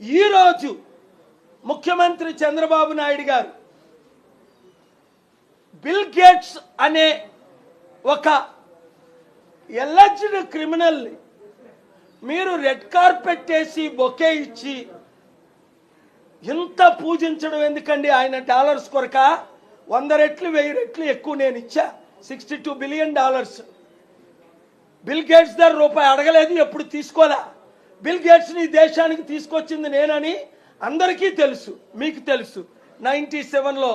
ఈరోజు ముఖ్యమంత్రి చంద్రబాబు నాయుడు గారు బిల్ గేట్స్ అనే ఒక ఎలర్జ్డ్ క్రిమినల్ని మీరు రెడ్ కార్పెట్ వేసి బొకే ఇచ్చి ఇంత పూజించడం ఎందుకండి? ఆయన డాలర్స్ కొరక వంద రెట్లు వెయ్యి రెట్లు ఎక్కువ నేను ఇచ్చా. Sixty two billion dollars. Bill Gates దగ్గర రూపాయి అడగలేదు ఎప్పుడు తీసుకోలే బిల్ గేట్స్ని దేశానికి తీసుకొచ్చింది నేనని అందరికీ తెలుసు మీకు తెలుసు. నైంటీ సెవెన్లో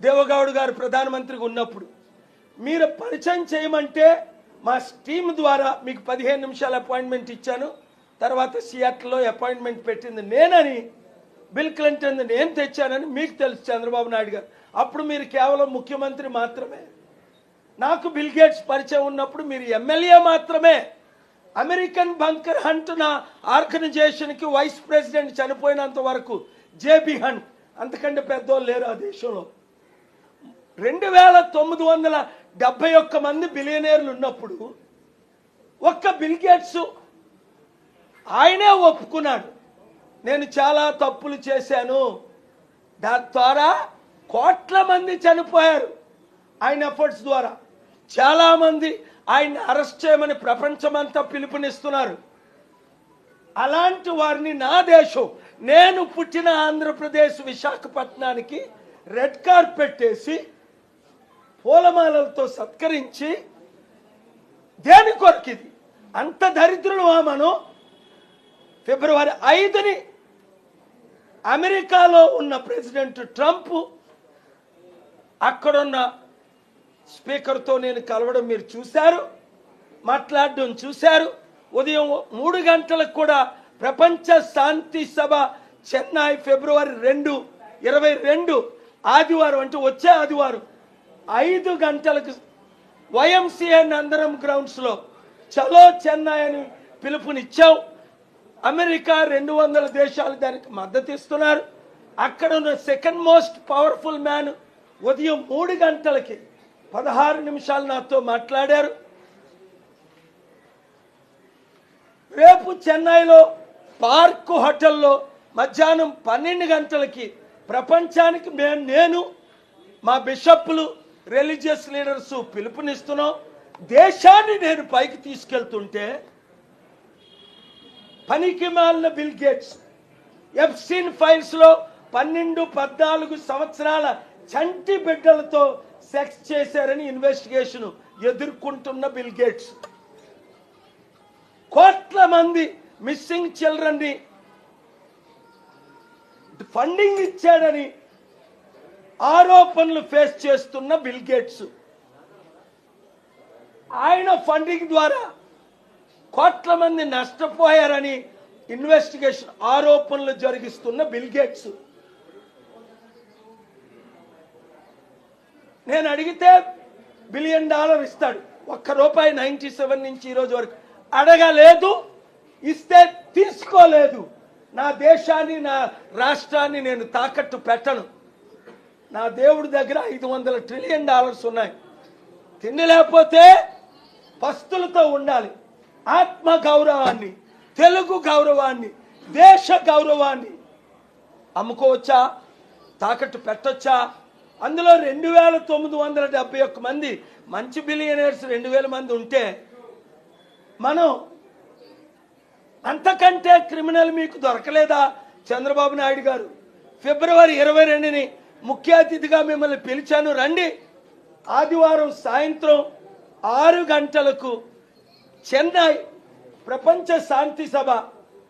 దేవగౌడ్ గారు ప్రధానమంత్రిగా ఉన్నప్పుడు మీరు పరిచయం చేయమంటే మా టీం ద్వారా మీకు పదిహేను నిమిషాల అపాయింట్మెంట్ ఇచ్చాను. తర్వాత సియాట్లో అపాయింట్మెంట్ పెట్టింది నేనని బిల్ క్లింటన్ నేను తెచ్చానని మీకు తెలుసు చంద్రబాబు నాయుడు గారు. అప్పుడు మీరు కేవలం ముఖ్యమంత్రి మాత్రమే. నాకు బిల్ గేట్స్ పరిచయం ఉన్నప్పుడు మీరు ఎమ్మెల్యే మాత్రమే. అమెరికన్ బంకర్ హంట్ నా ఆర్గనైజేషన్కి వైస్ ప్రెసిడెంట్ చనిపోయినంత వరకు జేబీ హంట్. అంతకంటే పెద్దోళ్ళు లేరు ఆ దేశంలో. రెండు వేల తొమ్మిది వందల డెబ్బై ఒక్క మంది బిలియనీర్లు ఉన్నప్పుడు ఒక్క బిల్ గేట్స్ ఆయనే ఒప్పుకున్నాడు. నేను చాలా తప్పులు చేశాను. దాని ద్వారా కోట్ల మంది చనిపోయారు. ఆయన ఎఫర్ట్స్ ద్వారా. చాలామంది ఆయన్ని అరెస్ట్ చేయమని ప్రపంచమంతా పిలుపునిస్తున్నారు. అలాంటి వారిని నా దేశం నేను పుట్టిన ఆంధ్రప్రదేశ్ విశాఖపట్నానికి రెడ్ కార్పెట్ వేసి పూలమాలలతో సత్కరించి దేని కొరకు ఇది? అంత దరిద్రులు మనం ఫిబ్రవరి ఐదుని అమెరికాలో ఉన్న ప్రెసిడెంట్ ట్రంప్ అక్కడున్న స్పీకర్తో నేను కలవడం మీరు చూశారు మాట్లాడడం చూశారు. ఉదయం మూడు గంటలకు కూడా ప్రపంచ శాంతి సభ చెన్నై ఫిబ్రవరి రెండు ఇరవై రెండు ఆదివారం అంటే వచ్చే ఆదివారం ఐదు గంటలకు వైఎంసీఏ నందనం గ్రౌండ్స్లో చలో చెన్నై అని పిలుపునిచ్చాం. అమెరికా రెండు వందల దేశాలు దానికి మద్దతు ఇస్తున్నారు. అక్కడ ఉన్న సెకండ్ మోస్ట్ పవర్ఫుల్ మ్యాన్ ఉదయం మూడు గంటలకి పదహారు నిమిషాలు నాతో మాట్లాడారు. రేపు చెన్నైలో పార్క్ హోటల్లో మధ్యాహ్నం పన్నెండు గంటలకి ప్రపంచానికి మేము నేను మా బిషప్లు రిలీజియస్ లీడర్స్ పిలుపునిస్తున్నాం. దేశాన్ని నేను పైకి తీసుకెళ్తుంటే పనికి మాలిన బిల్ గేట్స్ ఎఫ్సిన్ ఫైల్స్లో పన్నెండు పద్నాలుగు సంవత్సరాల చంటి బిడ్డలతో సెక్స్ చేశారని ఇన్వెస్టిగేషన్ ఎదుర్కొంటున్న బిల్ గేట్స్ కోట్ల మంది మిస్సింగ్ చిల్డ్రన్ని ఫండింగ్ ఇచ్చాడని ఆరోపణలు ఫేస్ చేస్తున్న బిల్ గేట్స్ ఆయన ఫండింగ్ ద్వారా కోట్ల మంది నష్టపోయారని ఇన్వెస్టిగేషన్ ఆరోపణలు జరిగిస్తున్న బిల్ గేట్స్ నేను అడిగితే బిలియన్ డాలర్ ఇస్తాడు. ఒక్క రూపాయి నైంటీ సెవెన్ నుంచి ఈరోజు వరకు అడగలేదు ఇస్తే తీసుకోలేదు. నా దేశాన్ని నా రాష్ట్రాన్ని నేను తాకట్టు పెట్టను. నా దేవుడి దగ్గర ఐదు వందల ట్రిలియన్ డాలర్స్ ఉన్నాయి. తిండి లేకపోతే పస్తులతో ఉండాలి. ఆత్మ గౌరవాన్ని తెలుగు గౌరవాన్ని దేశ గౌరవాన్ని అమ్ముకోవచ్చా? తాకట్టు పెట్టొచ్చా? అందులో రెండు వేల తొమ్మిది వందల డెబ్బై ఒక్క మంది మంచి బిలియనర్స్ రెండు వేల మంది ఉంటే మనం అంతకంటే క్రిమినల్ మీకు దొరకలేదా? చంద్రబాబు నాయుడు గారు. ఫిబ్రవరి ఇరవై రెండుని ముఖ్య అతిథిగా మిమ్మల్ని పిలిచాను. రండి. ఆదివారం సాయంత్రం ఆరు గంటలకు చెన్నై ప్రపంచ శాంతి సభ